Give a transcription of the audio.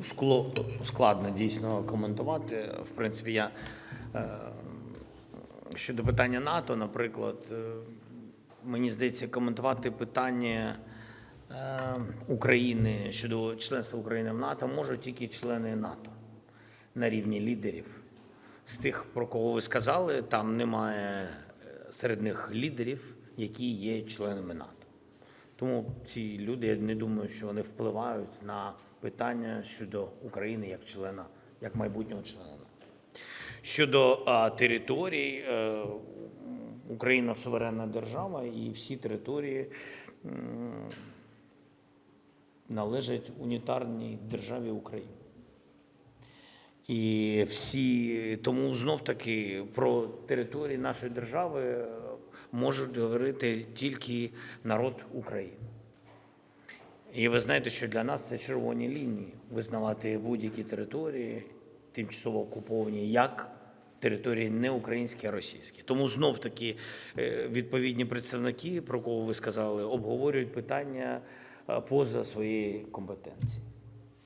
Скло складно дійсно коментувати. В принципі, я е, щодо питання НАТО, наприклад, е, мені здається, коментувати питання е, України щодо членства України в НАТО можуть тільки члени НАТО на рівні лідерів. З тих, про кого ви сказали, там немає серед них лідерів, які є членами НАТО. Тому ці люди, я не думаю, що вони впливають на питання щодо України як члена, як майбутнього члена. Щодо а, територій, е, Україна суверенна держава, і всі території м, належать унітарній державі України. І всі тому знов таки про території нашої держави е, можуть говорити тільки народ України. І ви знаєте, що для нас це червоні лінії визнавати будь-які території, тимчасово окуповані, як території не українські, а російські. Тому знов таки е, відповідні представники, про кого ви сказали, обговорюють питання е, поза своєї компетенції.